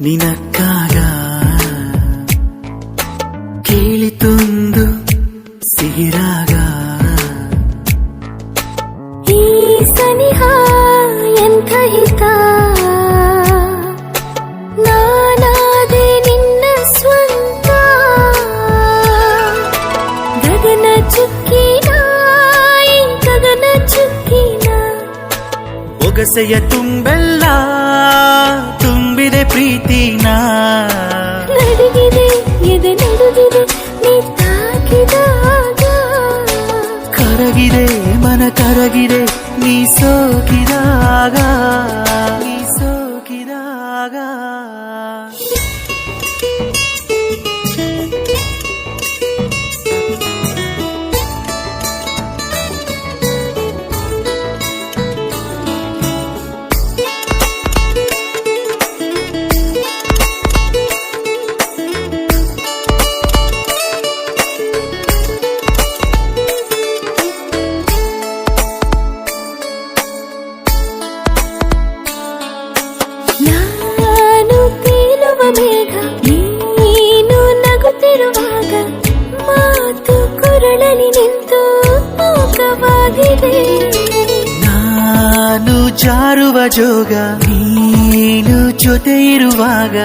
ನಿನಕ್ಕಾಗ ಕೇಳಿತೊಂದು ಸಿಹಿರಾಗ ಈ ಸನಿಹ ಎಂಥ ಹಿತ ನಾನಾದೆ ನಿನ್ನ ಸ್ವಂತ ಗಗನ ಚುಕ್ಕಿನ ಈ ಗಗನ ಚುಕ್ಕಿನ ಒಗಸೆಯ ತುಂಬೆಲ್ಲ 時だが ಜಾರುವ ಜೋಗ ನೀನು ಜೊತೆ ಇರುವಾಗ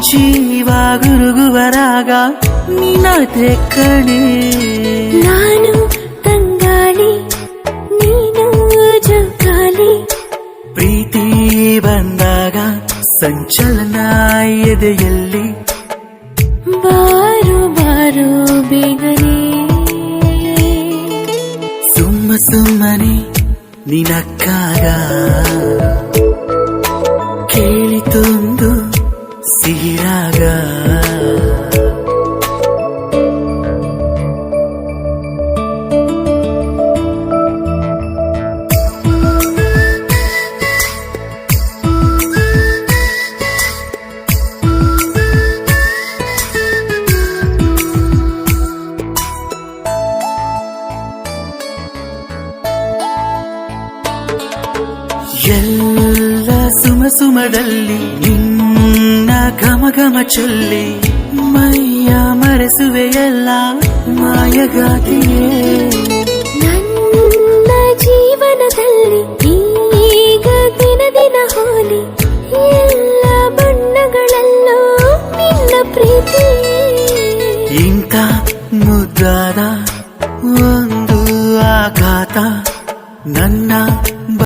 ಜೀವ ಗುರುಗುವರಾಗ ನಿನ್ನದೆ ಕಣೆ. ನಾನು ತಂಗಾಳಿ ನೀನು ಜೋಕಾಲಿ ಪ್ರೀತಿ ಬಂದಾಗ ಸಂಚಲನ ಎದೆಯಲ್ಲಿ. ಬಾರು ಬಾರು ನಿನಕ್ಕಾಗ ಕೇಳಿತೊಂದು ಸಿಹಿರಾಗ. ಎಲ್ಲ ಸುಮ ಸುಮದಲ್ಲಿ ನಿನ್ನ ಘಮ ಘಮ ಚೊಲ್ಲಿ ಮೈಯ ಮರೆಸುವೆಯಲ್ಲ ಮಾಯಗಾತಿಯೇ ನನ್ನ ಜೀವನದಲ್ಲಿ ಈಗ ದಿನ ದಿನ ಹೋಲಿ ಎಲ್ಲ ಬಣ್ಣಗಳಲ್ಲೂ ನಿನ್ನ ಪ್ರೀತಿ. ಇಂಥ ಮುದ್ದಾದ ಒಂದು ಆಘಾತ ನನ್ನ